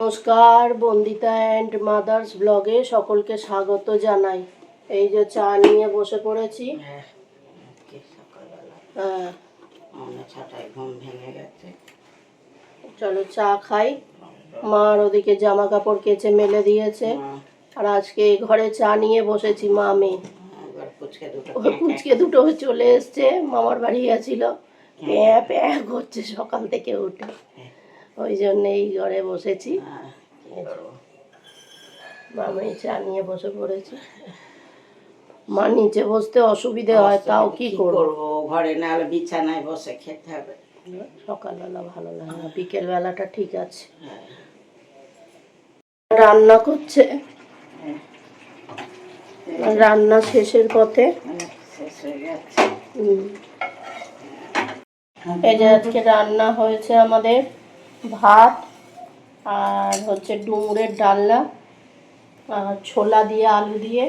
নমস্কার Bandita and mother's ব্লগে সকলকে স্বাগত জানাই। এই যে চা নিয়ে বসে পড়েছি। হ্যাঁ হ্যাঁ, চলো চা খাই। মার ওদিকে জামা কাপড় কেচে মেলে দিয়েছে। আর আজকে ঘরে চা নিয়ে বসেছি মা মেয়ে। কুচকে দুটো চলে এসছে মামার বাড়ি গেছিল। প্যাঁ প্যাঁ করছে সকাল থেকে উঠে। ওই জন্য এই ঘরে বসেছি। হ্যাঁ, মামাই চা নিয়ে বসে পড়েছে। মা নিচে বসতে অসুবিধে হয় তাও কি করব? ঘরে না হলে বিছানায় বসে খেতে হবে। সকালবেলা ভালো লাগে না বিকেল বেলাটা ঠিক আছে। হ্যাঁ, রান্না করছে। হ্যাঁ, রান্না শেষের পথে। হয়ে এই যে আজকে রান্না হয়েছে আমাদের। ভাত আর হচ্ছে ডুমুরের ডালনা আর ছোলা দিয়ে আলু দিয়ে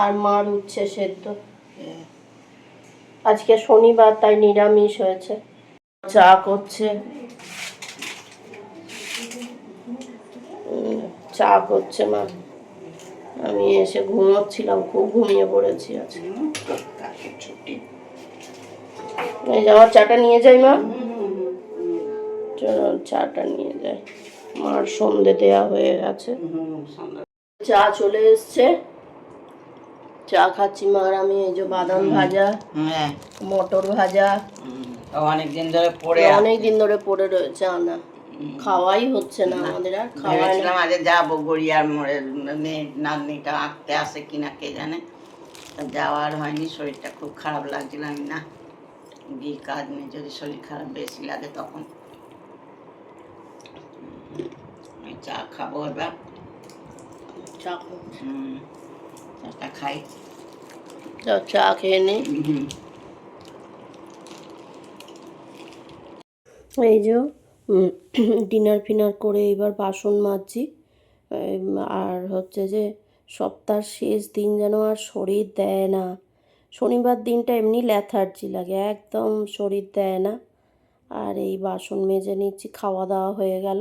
আর মার উচ্ছে সেদ্ধ। আজকে শনিবার তাই নিরামিষ হয়েছে। চা করছে। চা করছে মা। আমি এসে ঘুমোচ্ছিলাম খুব ঘুমিয়ে পড়েছি আজকে। এই যে আমার চাটা নিয়ে যাই মা। চলো চাটা নিয়ে যাই মার সন্ধে দেয়া হয়ে গেছে। চা চলে এসছে। চা খাচ্ছি মার আমি এই যে বাদাম ভাজা হ্যাঁ। মটর ভাজা। হুম, তো অনেকদিন ধরে পড়ে অনেক দিন ধরে পড়ে রয়েছে আনা। খাওয়াই হচ্ছে না আমাদের আর খাওয়াই না। আজ যাব গড়িয়ার মোড়ে মেয়ে নাতনিটা আঁকতে আসে কিনা কে জানে। যাওয়ার হয়নি শরীরটা খুব খারাপ লাগছিল আমি না গিয়ে কাজ নেই যদি শরীর খারাপ বেশি লাগে তখন আমি চা খাব এবার। চা। হুম, চাটা খাই। চা খেয়ে নি। এই যে ডিনার ফিনার করে এবার বাসন মাজছি। আর হচ্ছে যে সপ্তাহের শেষ দিন যেন আর শরীর দেয় না। শনিবার দিনটা এমনি ল্যাথার্জি লাগে একদম শরীর দেয় না। আর এই বাসন মেজে নিচ্ছি খাওয়া দাওয়া হয়ে গেল।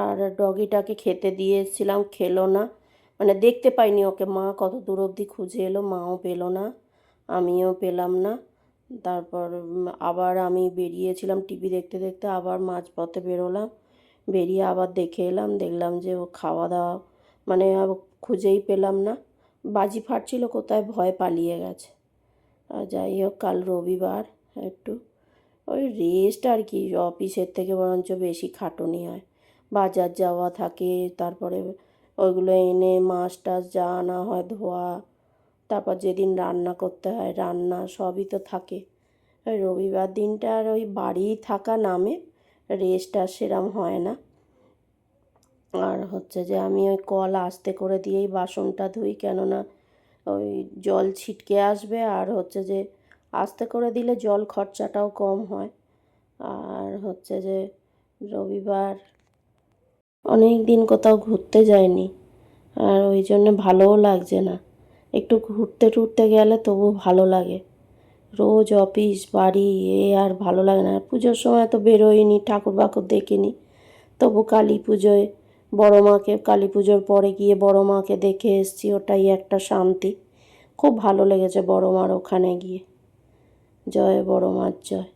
আর ডগিটাকে খেতে দিয়ে এসেছিলাম খেলো না। মানে দেখতে পাইনি ওকে, মা কত দূর অবধি খুঁজে এলো, মাও পেল না, আমিও পেলাম না। তারপর আবার আমি বেরিয়েছিলাম টিভি দেখতে দেখতে, আবার মাঝপথে বেরোলাম। বেরিয়ে আবার দেখে এলাম, দেখলাম যে ও খাওয়া দাওয়া মানে খুঁজেই পেলাম না। বাজি ফাটছিল কোথায়, ভয় পালিয়ে গেছে। আর যাই হোক, কাল রবিবার, একটু। ওই রেস্ট আর কি অফিসের থেকে বরঞ্চ বেশি খাটুনি হয়। বাজার যাওয়া থাকে, তারপরে ওইগুলো এনে মাছ টাছ যা আনা হয় ধোয়া, তারপর যেদিন রান্না করতে হয় রান্না সবই তো থাকে। রবিবার দিনটা আর ওই বাড়ি থাকা নামে রেস্ট আর সেরম হয় না। আর হচ্ছে যে আমি ওই কল আস্তে করে দিয়েই বাসনটা ধুই, কেননা ওই জল ছিটকে আসবে আর হচ্ছে যে আস্তে করে দিলে জল খরচাটাও কম হয়। আর হচ্ছে যে রবিবার অনেক দিন কোথাও ঘুরতে যায়নি আর ওই জন্য ভালোও লাগছে না। একটু ঘুরতে টুরতে গেলে তবু ভালো লাগে। রোজ অফিস, বাড়ি, এ আর ভালো লাগে না। পুজোর সময় তো বেরোইনি ঠাকুর বাকুর দেখিনি। তবু কালী পুজোয়, বড় মাকে কালী পুজোর পরে গিয়ে বড় মাকে দেখে এসেছি, ওটাই একটা শান্তি। খুব ভালো লেগেছে বড় মার ওখানে গিয়ে। জয় বড় মার, জয়।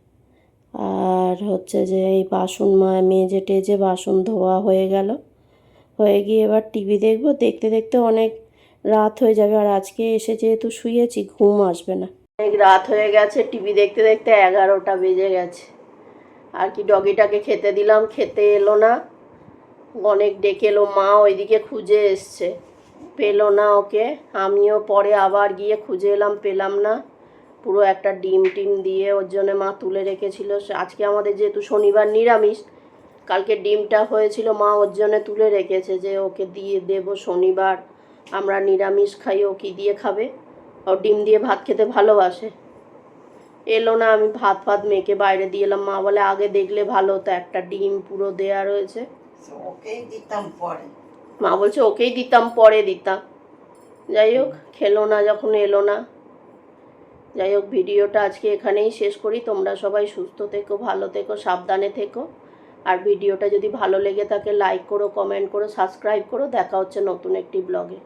আর হচ্ছে যে এই বাসন মা মেজে টেজে বাসন ধোয়া হয়ে গেল। হয়ে গিয়ে এবার টিভি দেখব। দেখতে দেখতে অনেক রাত হয়ে যাবে আর আজকে এসে যেহেতু শুয়েছি, ঘুম আসবে না। অনেক রাত হয়ে গেছে, টিভি দেখতে দেখতে এগারোটা বেজে গেছে। আর কি ডগিটাকে খেতে দিলাম, খেতে এলো না। অনেক ডেকে এলো, মা ওইদিকে খুঁজে এসছে। পেল না ওকে। আমিও পরে আবার গিয়ে খুঁজে এলাম, পেলাম না। পুরো একটা ডিম টিম দিয়ে ওর জন্য মা তুলে রেখেছিল। আজকে আমাদের যেহেতু শনিবার নিরামিষ কালকে ডিমটা হয়েছিল মা ওর জন্য তুলে রেখেছে যে ওকে দিয়ে দেবো শনিবার। আমরা নিরামিষ খাই ও কী দিয়ে খাবে? ও ডিম দিয়ে ভাত খেতে ভালোবাসে। এলো না আমি ভাত ফাত মেখে বাইরে দিয়ে এলাম। মা বলে আগে দেখলে ভালো হতো একটা ডিম পুরো দেয়া রয়েছে। ওকেই দিতাম পরে। মা বলছে ওকেই দিতাম পরে দিতাম। যাই হোক খেলো না যখন এলো না যাই হোক, ভিডিওটা আজকে এখানেই শেষ করি। তোমরা সবাই সুস্থ থেকো, ভালো থেকো, সাবধানে থেকো। আর ভিডিওটা যদি ভালো লেগে থাকে লাইক করো কমেন্ট করো সাবস্ক্রাইব করো। দেখা হচ্ছে নতুন একটি ব্লগে